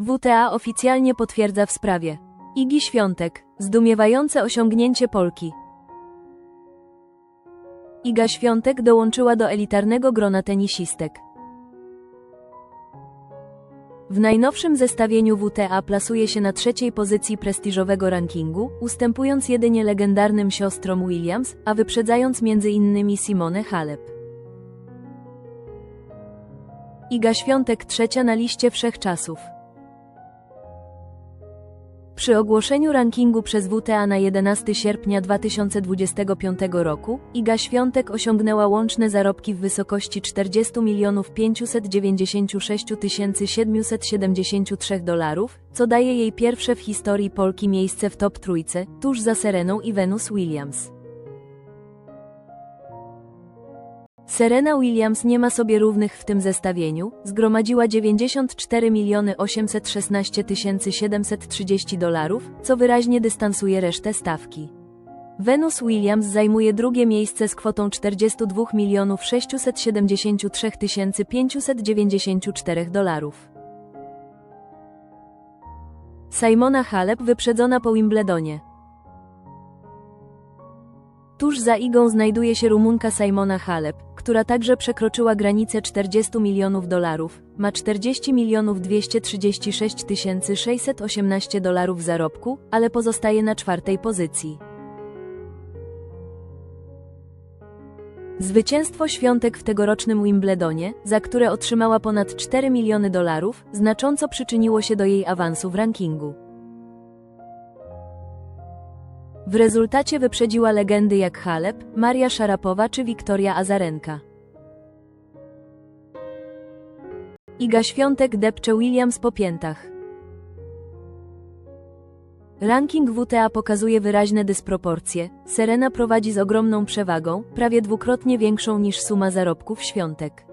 WTA oficjalnie potwierdza w sprawie. Igi Świątek, zdumiewające osiągnięcie Polki. Iga Świątek dołączyła do elitarnego grona tenisistek. W najnowszym zestawieniu WTA plasuje się na trzeciej pozycji prestiżowego rankingu, ustępując jedynie legendarnym siostrom Williams, a wyprzedzając m.in. Simone Halep. Iga Świątek trzecia na liście wszechczasów. Przy ogłoszeniu rankingu przez WTA na 11 sierpnia 2025 roku, Iga Świątek osiągnęła łączne zarobki w wysokości 40 596 773 dolarów, co daje jej pierwsze w historii Polki miejsce w top trójce, tuż za Sereną i Venus Williams. Serena Williams nie ma sobie równych w tym zestawieniu, zgromadziła 94 816 730 dolarów, co wyraźnie dystansuje resztę stawki. Venus Williams zajmuje drugie miejsce z kwotą 42 673 594 dolarów. Simona Halep wyprzedzona po Wimbledonie. Tuż za Igą znajduje się Rumunka Simona Halep, która także przekroczyła granicę 40 milionów dolarów, ma 40 milionów 236 618 dolarów zarobku, ale pozostaje na czwartej pozycji. Zwycięstwo świątek w tegorocznym Wimbledonie, za które otrzymała ponad 4 miliony dolarów, znacząco przyczyniło się do jej awansu w rankingu. W rezultacie wyprzedziła legendy jak Halep, Maria Szarapowa czy Wiktoria Azarenka. Iga Świątek depcze Williams po piętach. Ranking WTA pokazuje wyraźne dysproporcje. Serena prowadzi z ogromną przewagą, prawie dwukrotnie większą niż suma zarobków Świątek.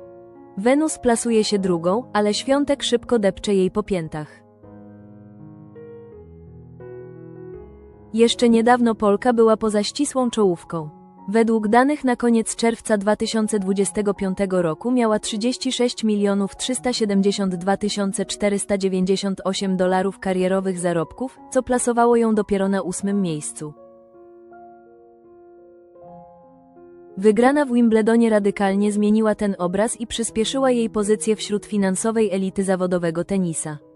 Venus plasuje się drugą, ale Świątek szybko depcze jej po piętach. Jeszcze niedawno Polka była poza ścisłą czołówką. Według danych na koniec czerwca 2025 roku miała 36 372 498 dolarów karierowych zarobków, co plasowało ją dopiero na ósmym miejscu. Wygrana w Wimbledonie radykalnie zmieniła ten obraz i przyspieszyła jej pozycję wśród finansowej elity zawodowego tenisa.